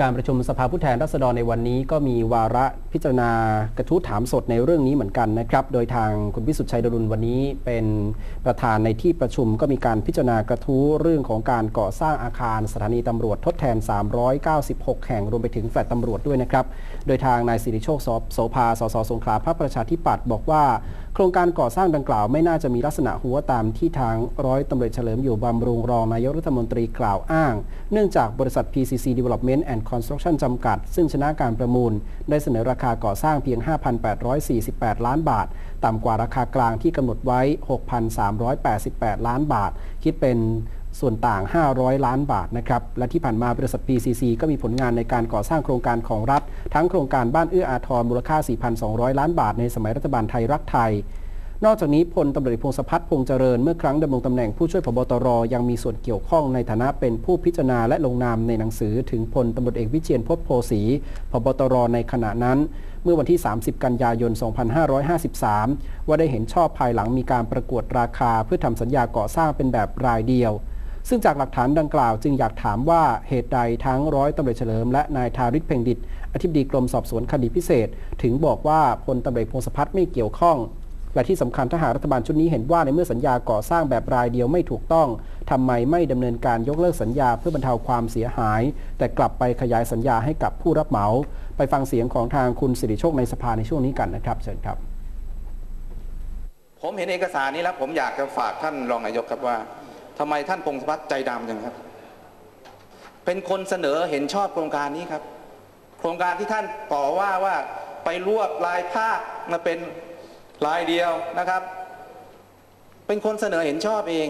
การประชุมสภาผู้แทนราษฎรในวันนี้ก็มีวาระพิจารณากระทู้ถามสดในเรื่องนี้เหมือนกันนะครับ โดยทางคุณพิสุทธิ์ชัยดรุณวันนี้เป็นประธานในที่ประชุมก็มีการพิจารณากระทู้เรื่องของการก่อสร้างอาคารสถานีตำรวจทดแทน 396 แห่งรวมไปถึงแฟลตตำรวจด้วยนะครับ โดยทางนายสิริโชคโสภาสสสงขลาพรรคประชาธิปัตย์บอกว่า ครงการก่อสร้างดังกล่าวไม่น่าจะมีลักษณะหัวตามที่ทางร้อยตำรวจเฉลิมอยู่บำรุงรองนายกรัฐมนตรีกล่าวอ้าง เนื่องจากบริษัท PCC Development and Construction จำกัด ซึ่งชนะการประมูล ได้เสนอราคาก่อสร้างเพียง 5,848 ล้านบาท ต่ำกว่าราคากลางที่กำหนดไว้ 6,388 ล้านบาท คิดเป็น ส่วนต่าง 500 ล้านบาทนะครับ และที่ผ่านมาบริษัท PCC ก็มีผลงานในการก่อสร้างโครงการของรัฐ ทั้งโครงการบ้านเอื้ออาทรมูลค่า 4,200 ล้านบาทในสมัยรัฐบาลไทยรักไทย นอกจากนี้พลตำรวจพงศพัฒน์พงษ์เจริญเมื่อครั้งดำรงตำแหน่งผู้ช่วยพบตรยังมีส่วนเกี่ยวข้องในฐานะเป็นผู้พิจารณาและลงนามในหนังสือถึงพลตำรวจเอกวิเชียนพจน์โพสีพบตรในขณะนั้นเมื่อวันที่ 30 กันยายน 2553 ว่าได้เห็นชอบภายหลังมีการประกวดราคาเพื่อทำสัญญาก่อสร้างเป็นแบบรายเดียว ซึ่งจากหลักฐานดังกล่าวจึงอยากถามว่าเหตุใดทั้งร้อยตำรวจเฉลิมและนายทาริศเพ่งดิตอธิบดีกรมสอบสวนคดีพิเศษ ถึงบอกว่าพลตำรวจพงศพัฒน์ไม่เกี่ยวข้อง และที่สำคัญถ้าหากรัฐบาลชุดนี้เห็นว่าในเมื่อสัญญาก่อสร้างแบบรายเดียวไม่ถูกต้องทำไมไม่ดำเนินการยกเลิกสัญญาเพื่อบรรเทาความเสียหาย แต่กลับไปขยายสัญญาให้กับผู้รับเหมา ไปฟังเสียงของทางคุณสิริโชคในสภาในช่วงนี้กันนะครับเชิญครับ ผมเห็นเอกสารนี้แล้วผมอยากจะฝากท่านรองนายกครับว่า ทำไมท่านพงศพัฒน์ใจดำจังครับ เป็นคนเสนอเห็นชอบโครงการนี้ครับ โครงการที่ท่านต่อว่าว่าไปรวบรายภาคมาเป็นรายเดียวนะครับ เป็นคนเสนอเห็นชอบเอง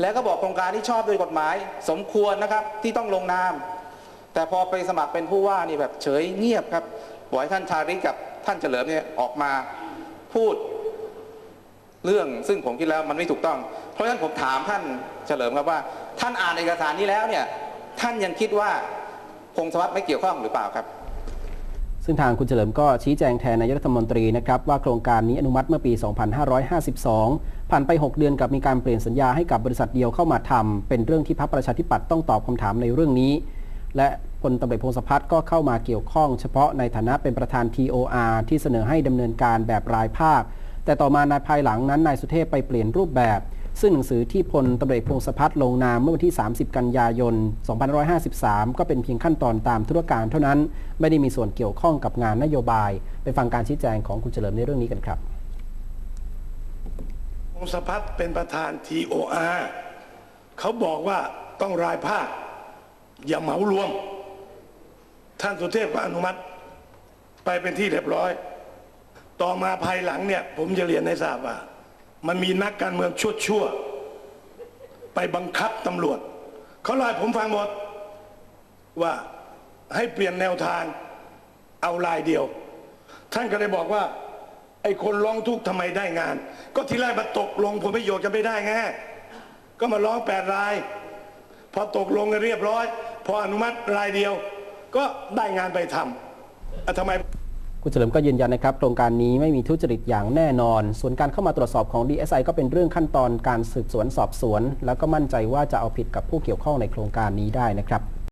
แล้วก็บอกโครงการที่ชอบโดยกฎหมาย สมควรนะครับที่ต้องลงนาม แต่พอไปสมัครเป็นผู้ว่านี่แบบเฉยเงียบครับปล่อยให้ท่านชาริกกับท่านเฉลิมเนี่ยออกมาพูด เรื่องซึ่งผมคิดแล้วมันไม่ถูกต้อง เพราะฉะนั้นผมถามท่านเฉลิมครับว่า ท่านอ่านเอกสารนี้แล้วเนี่ยท่านยังคิดว่าพงศวัตไม่เกี่ยวข้องหรือเปล่าครับ ซึ่งทางคุณเฉลิมก็ชี้แจงแทนนายรัฐมนตรีนะครับว่าโครงการนี้อนุมัติเมื่อปี 2552 ผ่านไป 6 เดือนกับมีการเปลี่ยนสัญญาให้กับบริษัทเดียวเข้ามาทำเป็นเรื่องที่พรรคประชาธิปัตย์ต้องตอบคำถามในเรื่องนี้ และพลตำรวจพงศพัฒน์ก็เข้ามาเกี่ยวข้อง เฉพาะในฐานะเป็นประธาน TOR ที่เสนอให้ดำเนินการแบบรายภาค แต่ต่อมาในภายหลังนั้นนายสุเทพไปเปลี่ยนรูปแบบ ซึ่งหนังสือที่พลตำรวจพงศพัฒน์ลงนามเมื่อวันที่ 30 กันยายน 2553 ก็เป็นเพียงขั้นตอนตามธุรการเท่านั้น ไม่ได้มีส่วนเกี่ยวข้องกับงานนโยบาย ไปฟังการชี้แจงของคุณเฉลิมในเรื่องนี้กันครับพงศพัฒน์เป็นประธาน TOR เขาบอกว่าต้องรายภาคอย่าเหมารวม ท่านสุเทพก็อนุมัติ ไปเป็นที่เรียบร้อย ต่อมาภายหลังเนี่ย ผมจะเรียนให้ทราบว่า มันมีนักการเมืองชั่วๆไปบังคับตำรวจเขาล่าให้ผมฟังหมด ว่าให้เปลี่ยนแนวทางเอาลายเดียว ท่านก็เลยบอกว่าไอ้คนร้องทุกข์ทำไมได้งาน ก็ทีแรกมาตกลงผลประโยชน์จะไม่ได้ไงก็มาร้องแปดราย พอตกลงกันเรียบร้อย พออนุมัติรายเดียว ก็ได้งานไปทำอะทำไม คุณเฉลิมก็ยืนยันนะครับโครงการนี้ไม่มีทุจริตอย่างแน่นอน ส่วนการเข้ามาตรวจสอบของ DSI ก็เป็นเรื่องขั้นตอนการสืบสวนสอบสวน แล้วก็มั่นใจว่าจะเอาผิดกับผู้เกี่ยวข้องในโครงการนี้ได้นะครับ